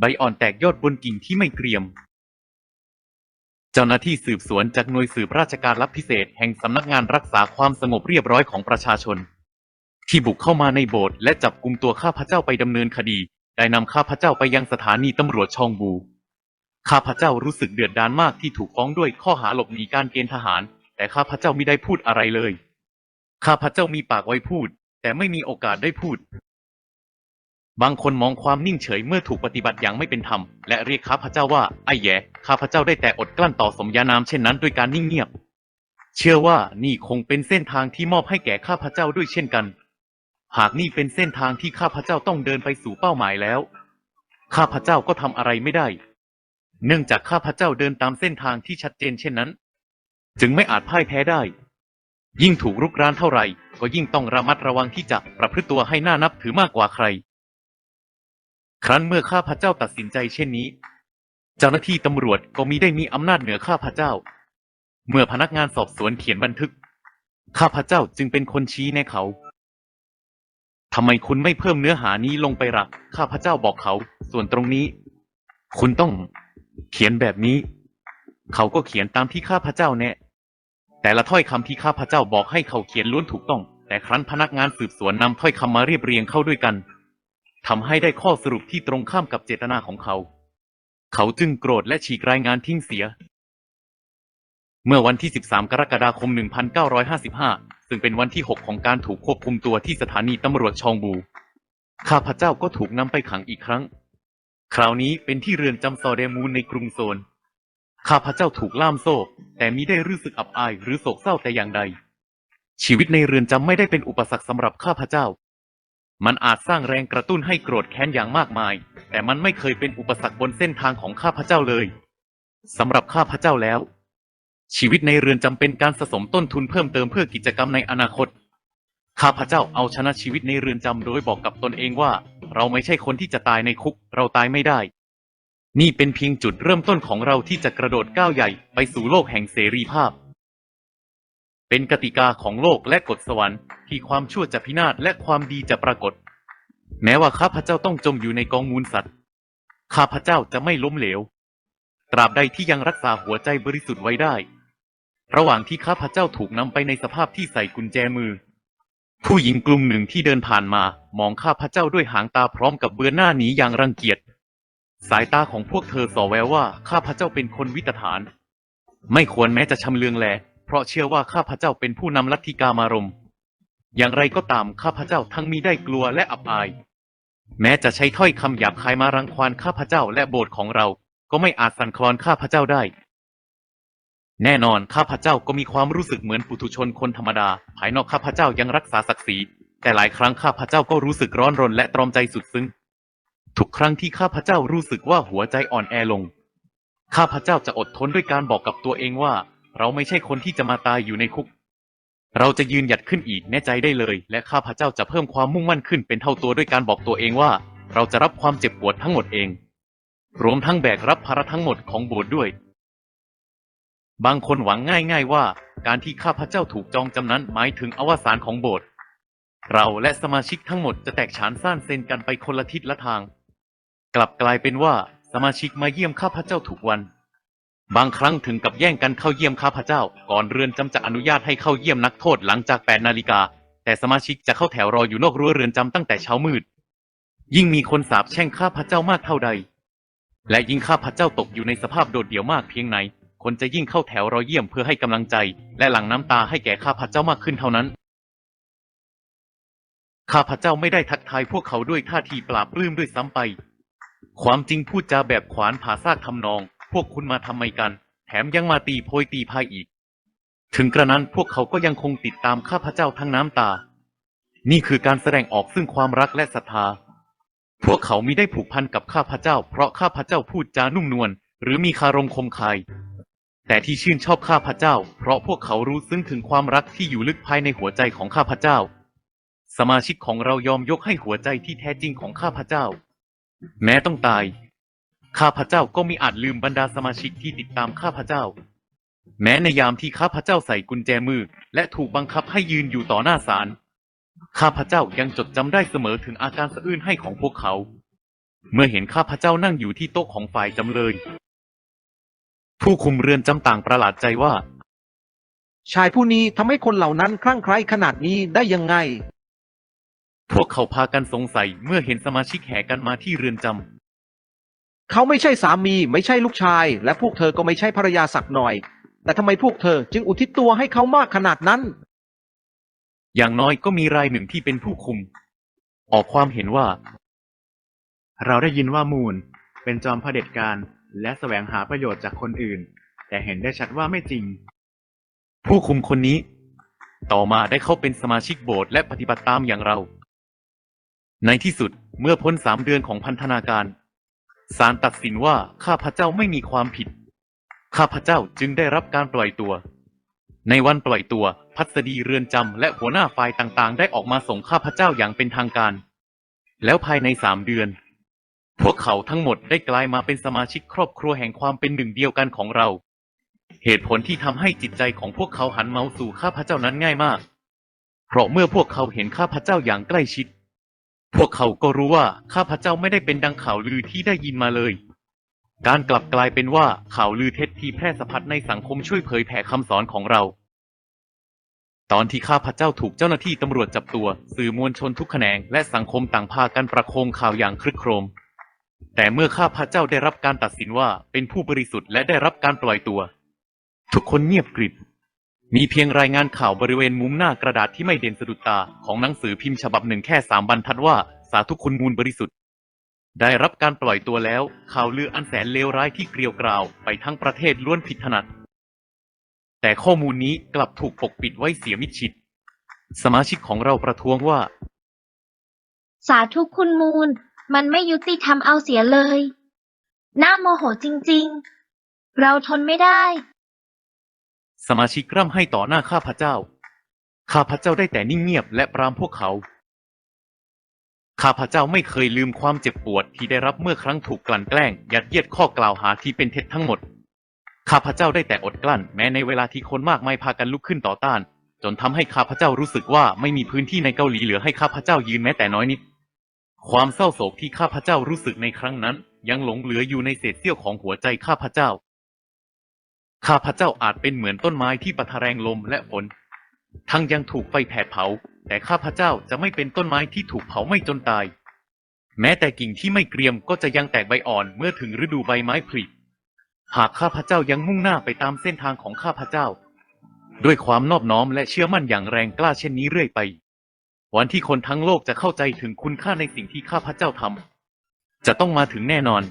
ใบอ่อนแตกยอดบนกิ่งที่ไม่เกรียม เจ้าหน้าที่สืบสวนจากหน่วยสืบราชการลับพิเศษแห่งสำนักงานรักษาความสงบเรียบร้อยของประชาชน ที่บุกเข้ามาในโบสถ์และจับกลุ่มตัวข้าพเจ้าไปดำเนินคดี ได้นำข้าพเจ้าไปยังสถานีตำรวจชองบู ข้าพเจ้ารู้สึกเดือดดาลมากที่ถูกฟ้องด้วยข้อหาหลบหนีการเกณฑ์ทหาร แต่ข้าพเจ้าไม่ได้พูดอะไรเลย ข้าพเจ้ามีปากไว้พูด แต่ไม่มีโอกาสได้พูด บางคนมองความนิ่งเฉยเมื่อถูกปฏิบัติอย่างไม่เป็นธรรม และเรียกข้าพเจ้าว่าไอ้แย่ข้าพเจ้าได้แต่อดกลั้นต่อสมญานามเช่นนั้นด้วยการนิ่งเงียบ เชื่อว่านี่คงเป็นเส้นทางที่มอบให้แก่ข้าพเจ้าด้วยเช่นกัน หากนี่เป็นเส้นทางที่ข้าพเจ้าต้องเดินไปสู่เป้าหมายแล้ว ข้าพเจ้าก็ทำอะไรไม่ได้ เนื่องจากข้าพเจ้าเดินตามเส้นทางที่ชัดเจนเช่นนั้น จึงไม่อาจพ่ายแพ้ได้ ยิ่งถูกรุกรานเท่าไหร่ ก็ยิ่งต้องระมัดระวังที่จะประพฤติตัวให้น่านับถือมากกว่าใคร ครั้นเมื่อข้าพเจ้าตัดสินใจเช่นนี้ เจ้าหน้าที่ตำรวจก็มีได้มีอำนาจเหนือข้าพเจ้า เมื่อพนักงานสอบสวนเขียนบันทึก ข้าพเจ้าจึงเป็นคนชี้แนะเขาทำไมคุณไม่เพิ่มเนื้อหานี้ลงไปหรักข้าพเจ้าบอกเขา ส่วนตรงนี้ คุณต้องเขียนแบบนี้ เขาก็เขียนตามที่ข้าพเจ้าแนะแต่ละถ้อยคำที่ข้าพเจ้าบอกให้เขาเขียนล้วนถูกต้อง แต่ครั้นพนักงานสืบสวนนำถ้อยคำมาเรียบเรียงเข้าด้วยกัน ทำให้ได้ข้อสรุปที่ตรงข้ามกับเจตนาของเขา เขาจึงโกรธและฉีกรายงานทิ้งเสีย เมื่อวันที่ 13 กรกฎาคม 1955 ซึ่งเป็นวันที่ 6 ของการถูกควบคุมตัวที่สถานีตำรวจชองบู ข้าพเจ้าก็ถูกนำไปขังอีกครั้ง คราวนี้เป็นที่เรือนจำซอเดมูลในกรุงโซน ข้าพเจ้าถูกล่ามโซ่ แต่มิได้รู้สึกอับอายหรือโศกเศร้าแต่อย่างใดชีวิตในเรือนจำไม่ได้เป็นอุปสรรคสำหรับข้าพเจ้า มันอาจสร้างแรงกระตุ้นให้โกรธแค้นอย่างมากมาย แต่มันไม่เคยเป็นอุปสรรคบนเส้นทางของข้าพเจ้าเลยสำหรับข้าพเจ้าแล้ว ชีวิตในเรือนจำเป็นการสะสมต้นทุนเพิ่มเติมเพื่อกิจกรรมในอนาคต ข้าพเจ้าเอาชนะชีวิตในเรือนจำโดยบอกกับตนเองว่า เราไม่ใช่คนที่จะตายในคุก เราตายไม่ได้ นี่เป็นเพียงจุดเริ่มต้นของเราที่จะกระโดดก้าวใหญ่ ไปสู่โลกแห่งเสรีภาพ เป็นกติกาของโลกและกฎสวรรค์ที่ความชั่วจะพินาศและความดีจะปรากฏ แม้ว่าข้าพเจ้าต้องจมอยู่ในกองมูลสัตว์ ข้าพเจ้าจะไม่ล้มเหลว ตราบใดที่ยังรักษาหัวใจบริสุทธิ์ไว้ได้ ระหว่างที่ข้าพเจ้าถูกนำไปในสภาพที่ใส่กุญแจมือ ผู้หญิงกลุ่มหนึ่งที่เดินผ่านมามองข้าพเจ้าด้วยหางตาพร้อมกับเบือนหน้าหนีอย่างรังเกียจ สายตาของพวกเธอส่อแววว่าข้าพเจ้าเป็นคนวิตฐาน ไม่ควรแม้จะชำเลืองแล เพราะเชื่อว่าข้าพเจ้าเป็นผู้นำลัทธิกามารมณ์ อย่างไรก็ตามข้าพเจ้าทั้งมีได้กลัวและอับอาย แม้จะใช้ถ้อยคำหยาบคายมารังควานข้าพเจ้าและโบสถ์ของเรา ก็ไม่อาจสั่นคลอนข้าพเจ้าได้ แน่นอนข้าพเจ้าก็มีความรู้สึกเหมือนปุถุชนคนธรรมดา ภายนอกข้าพเจ้ายังรักษาศักดิ์ศรี แต่หลายครั้งข้าพเจ้าก็รู้สึกร้อนรนและตรอมใจสุดซึ้ง ทุกครั้งที่ข้าพเจ้ารู้สึกว่าหัวใจอ่อนแอลง ข้าพเจ้าจะอดทนด้วยการบอกกับตัวเองว่า เราไม่ใช่คนที่จะมาตายอยู่ในคุก เราจะยืนหยัดขึ้นอีกแน่ใจได้เลย และข้าพเจ้าจะเพิ่มความมุ่งมั่นขึ้นเป็นเท่าตัวด้วยการบอกตัวเองว่า เราจะรับความเจ็บปวดทั้งหมดเอง รวมทั้งแบกรับภาระทั้งหมดของโบสถ์ด้วย บางคนหวังง่าย ๆ ว่า การที่ข้าพเจ้าถูกจองจำนั้นหมายถึงอวสานของโบสถ์เราและสมาชิกทั้งหมดจะแตกฉานซ่านเซนกันไปคนละทิศละทาง กลับกลายเป็นว่าสมาชิกมาเยี่ยมข้าพเจ้าทุกวัน บางครั้งถึงกับแย่งกันเข้าเยี่ยมข้าพเจ้า ก่อนเรือนจำจะอนุญาตให้เข้าเยี่ยมนักโทษหลังจาก 8 นาฬิกา แต่สมาชิกจะเข้าแถวรออยู่นอกรั้วเรือนจำตั้งแต่เช้ามืด ยิ่งมีคนสาบแช่งข้าพเจ้ามากเท่าใด และยิ่งข้าพเจ้าตกอยู่ในสภาพโดดเดี่ยวมากเพียงไหน คนจะยิ่งเข้าแถวรอเยี่ยมเพื่อให้กำลังใจ และหลั่งน้ำตาให้แก่ข้าพเจ้ามากขึ้นเท่านั้น ข้าพเจ้าไม่ได้ทักทายพวกเขาด้วยท่าทีปราบปลื้มด้วยซ้ำไป ความจริงพูดจาแบบขวานผ่าซากทำนอง พวกคุณมาทำไมกัน แถมยังมาตีโพยตีพายอีก ถึงกระนั้นพวกเขาก็ยังคงติดตามข้าพเจ้าทั้งน้ำตา นี่คือการแสดงออกซึ่งความรักและศรัทธา พวกเขามิได้ผูกพันกับข้าพเจ้า เพราะข้าพเจ้าพูดจานุ่มนวลหรือมีคารมคมคาย แต่ที่ชื่นชอบข้าพเจ้า เพราะพวกเขารู้ซึ้งถึงความรักที่อยู่ลึกภายในหัวใจของข้าพเจ้า สมาชิกของเรายอมยกให้หัวใจที่แท้จริงของข้าพเจ้า แม้ต้องตาย ข้าพเจ้าก็มิอาจลืมบรรดาสมาชิกที่ติดตามข้าพเจ้า แม้ในยามที่ข้าพเจ้าใส่กุญแจมือ และถูกบังคับให้ยืนอยู่ต่อหน้าศาลข้าพเจ้ายังจดจำได้เสมอถึงอาการสะอื้นให้ของพวกเขา เมื่อเห็นข้าพเจ้านั่งอยู่ที่โต๊ะของฝ่ายจำเลย ผู้คุมเรือนจำต่างประหลาดใจว่า ชายผู้นี้ทำให้คนเหล่านั้นคลั่งไคล้ขนาดนี้ได้ยังไง พวกเขาพากันสงสัยเมื่อเห็นสมาชิกแห่กันมาที่เรือนจำ เขาไม่ใช่สามีไม่ใช่ลูกชาย และพวกเธอก็ไม่ใช่ภรรยาสักหน่อย แต่ทำไมพวกเธอจึงอุทิศตัวให้เขามากขนาดนั้น อย่างน้อยก็มีรายหนึ่งที่เป็นผู้คุม ออกความเห็นว่า เราได้ยินว่ามูลเป็นจอมเผด็จการและแสวงหาประโยชน์จากคนอื่น แต่เห็นได้ชัดว่าไม่จริง ผู้คุมคนนี้ ต่อมาได้เข้าเป็นสมาชิกโบสถ์และปฏิบัติตามอย่างเรา ในที่สุดเมื่อพ้นสามเดือนของพันธนาการ ศาลตัดสินว่าข้าพเจ้าไม่มีความผิด ข้าพเจ้าจึงได้รับการปล่อยตัว ในวันปล่อยตัว พัสดีเรือนจำและหัวหน้าฝ่ายต่างๆ ได้ออกมาส่งข้าพเจ้าอย่างเป็นทางการ แล้วภายในสามเดือน พวกเขาทั้งหมดได้กลายมาเป็นสมาชิกครอบครัวแห่งความเป็นหนึ่งเดียวกันของเรา เหตุผลที่ทำให้จิตใจของพวกเขาหันมาสู่ข้าพเจ้านั้นง่ายมาก เพราะเมื่อพวกเขาเห็นข้าพเจ้าอย่างใกล้ชิด พวกเขาก็รู้ว่าข้าพเจ้าไม่ได้เป็นดังข่าวลือที่ได้ยินมาเลย การกลับกลายเป็นว่าข่าวลือเท็จที่แพร่สะพัดในสังคมช่วยเผยแผ่คำสอนของเรา ตอนที่ข้าพเจ้าถูกเจ้าหน้าที่ตำรวจจับตัว สื่อมวลชนทุกแขนง และสังคมต่างพากันประโคมข่าวอย่างครึกโครม แต่เมื่อข้าพเจ้าได้รับการตัดสินว่าเป็นผู้บริสุทธิ์และได้รับการปล่อยตัว ทุกคนเงียบกริบ มีเพียงรายงานข่าวบริเวณมุมหน้ากระดาษที่ไม่เด่นสะดุดตาของหนังสือพิมพ์ฉบับหนึ่งแค่สามบรรทัดว่า สาธุคุณมูลบริสุทธิ์ ได้รับการปล่อยตัวแล้ว ข่าวลืออันแสนเลวร้ายที่เกลียวกราวไปทั้งประเทศล้วนผิดถนัด แต่ข้อมูลนี้กลับถูกปกปิดไว้เสียมิดชิด สมาชิกของเราประท้วงว่า สาธุคุณมูล มันไม่ยุติธรรมเอาเสียเลย น่าโมโหจริง ๆ เราทนไม่ได้ สมาชิกร่ำให้ต่อหน้าข้าพเจ้า ข้าพเจ้าได้แต่นิ่งเงียบและปรามพวกเขา ข้าพเจ้าไม่เคยลืมความเจ็บปวดที่ได้รับเมื่อครั้งถูกกลั่นแกล้ง ยัดเยียดข้อกล่าวหาที่เป็นเท็จทั้งหมด ข้าพเจ้าได้แต่อดกลั้น แม้ในเวลาที่คนมากมายพากันลุกขึ้นต่อต้าน จนทำให้ข้าพเจ้ารู้สึกว่าไม่มีพื้นที่ในเกาหลีเหลือให้ข้าพเจ้ายืนแม้แต่น้อยนิด ความเศร้าโศกที่ข้าพเจ้ารู้สึกในครั้งนั้น ยังหลงเหลืออยู่ในเศษเสี้ยวของหัวใจข้าพเจ้า ข้าพเจ้าอาจเป็นเหมือนต้นไม้ที่ปะทะแรงลมและฝน ทั้งยังถูกไฟแผดเผา แต่ข้าพเจ้าจะไม่เป็นต้นไม้ที่ถูกเผาไม่จนตาย แม้แต่กิ่งที่ไม่เกรียมก็จะยังแตกใบอ่อนเมื่อถึงฤดูใบไม้ผลิหากข้าพเจ้ายังมุ่งหน้าไปตามเส้นทางของข้าพเจ้า ด้วยความนอบน้อมและเชื่อมั่นอย่างแรงกล้าเช่นนี้เรื่อยไป วันที่คนทั้งโลกจะเข้าใจถึงคุณค่าในสิ่งที่ข้าพเจ้าทำจะต้องมาถึงแน่นอน